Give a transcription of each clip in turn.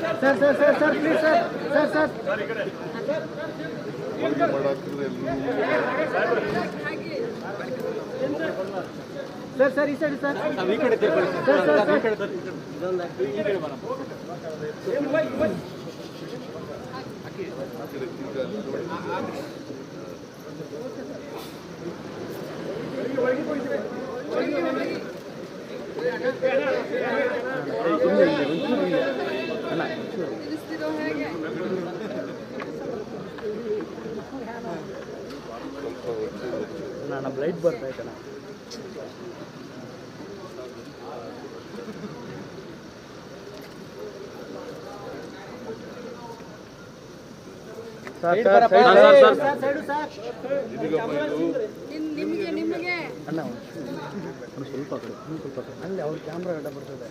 Sir sir sir sir please sir sir sir. Sir sir ಈ side sir. Sir. Sir sir ನಮ್ಮ light sir. ಐತಣ್ಣ sir sir side ಬ್ಲೈಟ್ ಬರ್ತಾ ಅಣ್ಣ. ಸ್ವಲ್ಪ ಕಡೆ ಸ್ವಲ್ಪ. ಅಲ್ಲಿ ಅವ್ರ ಕ್ಯಾಮ್ರಾ ಗಡ್ಡ ಬರ್ತದೆ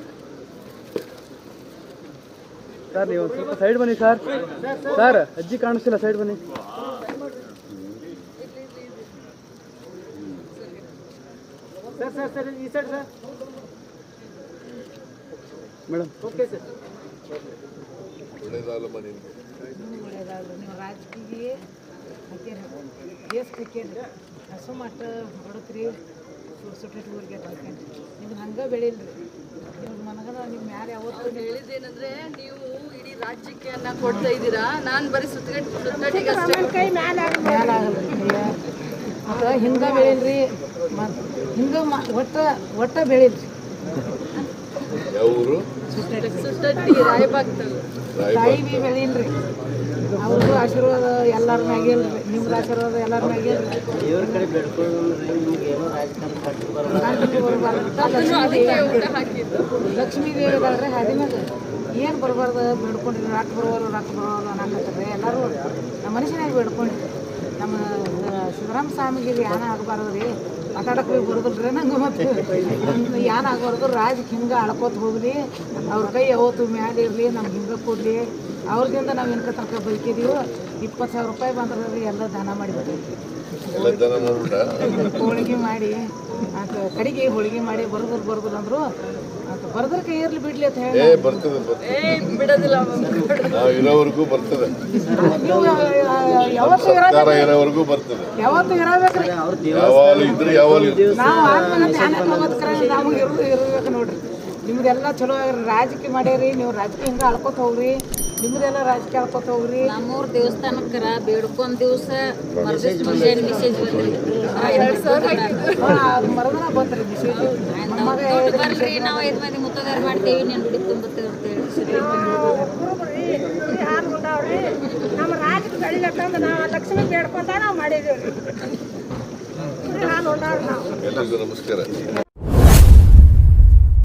ಸರ್ ನೀವು ಒಂದು ಸ್ವಲ್ಪ ಸೈಡ್ ಬನ್ನಿ ಸರ್ ಸರ್ ಅಜ್ಜಿ ಕಾಣಿಸ್ತಿಲ್ಲ ಸೈಡ್ ಬನ್ನಿ ಸರ್ ಸರ್ ಸರ್ ಈ side sir madam okay sir ಒಳ್ಳೇದಲ್ಲಮ್ಮ ನಿನ್ಗೆ ನೀವು ರಾಜಕೀಯ ಹಾಕ್ಯಾರ ದೇಶ ಹಾಕ್ಯಾರ ಹಸು ಮಟ್ಟ ಹೊಡತ್ರಿ ಸುಟ್ಟಿಟ್ಟು ಊರಿಗೆ ಹಾಕ್ಯಾರ ನಿಮ್ಗೆ ಹಂಗೆ ಬೆಳಿಲ್ರಿ. ನಿಮ್ಗೆ ಮನಗನ ನಿಮ್ಮ ಯಾರು ಯಾವತ್ತು ಹೇಳಿದ್ದೇನಂದ್ರೆ ನೀವು ಇಡೀ ರಾಜ್ಯಕ್ಕೆ ಕೊಡ್ತಾ ಇದ್ದೀರಾ? ನಾನು ಬರೀ ಸುತ್ತಗಟ್ಟಿ ಮತ್ತು ಹಿಂಗೆ ಬೆಳೀಲ್ರಿ. ಮತ್ತು ಹಿಂಗೆ ಮ ಒಟ್ಟ ಒಟ್ಟ ಊರು ಸುತ್ತಟ್ಟಿ ರಾಯಬಾಗ್ತಲ್ಲ ತಾಯಿ ಬಿ ಬೆಳಿಲ್ರಿ. ಅವ್ರದ್ದು ಆಶೀರ್ವಾದ ಎಲ್ಲರ ಮ್ಯಾಗಿಲ್ರಿ ನಿಮ್ದು ಆಶೀರ್ವಾದ ಎಲ್ಲರ ಮ್ಯಾಗಿಲ್ರಿ ಗಂಟಲು ಬರ್ಬಾರ್ದು ಅಂತ ಲಕ್ಷ್ಮೀ ಅದಕ್ಕೆ ಊಟ ಹಾಕಿದ್ದು. ಲಕ್ಷ್ಮೀ ದೇವಿ ಹಾದಿ ಮ್ಯಾಗ ಏನು ಬರಬಾರ್ದು? ಬೇಡ್ಕೊಂಡ್ರಿ ರಾಕ್ ಬರೋರು ರಾಕ್ ಬರೋರು ಅನ್ನಕತ್ತಾರೆ ಎಲ್ಲರೂ ನಮ್ಮ ಮನುಷ್ಯನಾಗಿ ಬೇಡ್ಕೊಂಡ್ರಿ ನಮ್ಮ ಶಿವರಾಮ ಸ್ವಾಮಿಗೆ ಯಾನ ಆಗಬಾರ್ದು ರೀ? ಮಾತಾಡಕ್ಕೆ ಹೋಗಿ ಬರೋದಿಲ್ರಿ ನಂಗೆ ಮತ್ತೆ. ಯಾನ ಆಗಬಾರ್ದು ರಾಜಕ್ಕೆ ಹಿಂಗೆ ಅಳ್ಕೋತ ಹೋಗ್ಲಿ. ಅವ್ರ ಕೈ ಯಾವತ್ತು ಮ್ಯಾಲಿರಲಿ ನಮ್ಗೆ ಹಿಂಗೆ ಕೊಡಲಿ. ಅವ್ರದಿಂದ ನಾವು ಏನಕ್ಕೆ ತನಕ ಬದುಕಿದೀವೋ ಇಪ್ಪತ್ತು ಸಾವಿರ ರೂಪಾಯಿ ಬಂದ್ರೆ ಎಲ್ಲ ದಾನ ಮಾಡಿ ಎಲ್ಲ ದನ ಮಾಡ್ಬಿಟ್ಟ? ಹೋಳಿಗೆ ಮಾಡಿ ಅಂತ ಕಡೆಗೆ ಹೋಳಿಗೆ ಮಾಡಿ ಬರೋದ್ರ ಬರೋದ್ರ ಅಂದ್ರು ಅಂತ ಬರದ್ರ ಕೈ ಇರ್ಲಿ ಬಿಡ್ಲಿ ಅಂತ ಹೇಳಿ ಏ ಬರ್ತದೆ ಬಿಡೋದಿಲ್ಲ ನಾವು ಇರೋವರೆಗೂ ಬರ್ತದೆ. ನೀವು ಯಾವತ್ತು ಇರೋವರೆಗೂ ಬರ್ತದೆ. ಯಾವತ್ತು ಇರಬೇಕ್ರಿ. ಯಾವಾಗಲೂ ಇದ್ರೆ ಯಾವಾಗಲೂ ನಾವು ಆದ್ಮೇಲೆ ಧ್ಯಾನ ನಮಗೆ ಇರೋದು ಇರ್ಬೇಕು ನೋಡ್ರಿ. ನಿಮ್ದೆಲ್ಲ ಚಲೋ ಆಗ್ರಿ. ರಾಜಕೀಯ ಮಾಡ್ಯಾರಿ ನೀವು ರಾಜಕೀಯ ಹಿಂಗೆ ಅಳ್ಕೊತ ಹೋಗ್ರಿ. ನಿಮ್ದೆಲ್ಲ ರಾಜಕೀಯ ಆಳ್ಕೊತ ಹೋಗ್ರಿ ನಮ್ಮೂರ್ ದೇವಸ್ಥಾನಕ್ಕರ ಬೇಡ್ಕೊಂಡ್ ದಿವಸ ಮರ್ದಿಸ್ ಮುಂಜಾನೆ ಮೆಸೇಜ್ ಎರಡ್ ಸಾವಿರ ಹಾಕಿದ್ದು ಮರದನ ಬಂತ್ರಿ ಮೆಸೇಜ್ ಮಮ್ಮಗ ಬಂದ್ರಿ ಬರ್ರಿ ನಾವು ಐದು ಮಂದಿ ಮುತ್ತಗಾರ ಮಾಡ್ತೇವಿ ನೀನ್ ತುಂಬತ್ತೇವೆ ಉಂಡವ್ರಿ ನಮ್ಮ ರಾಜಕ್ಕೆ ಬೆಳಿಲಕ್ಕಂದ್ರೆ ನಾವು ಲಕ್ಷ್ಮಿ ಬೇಡ್ಕೊಂತ ನಾವು. ಎಲ್ಲರಿಗೂ ನಮಸ್ಕಾರ.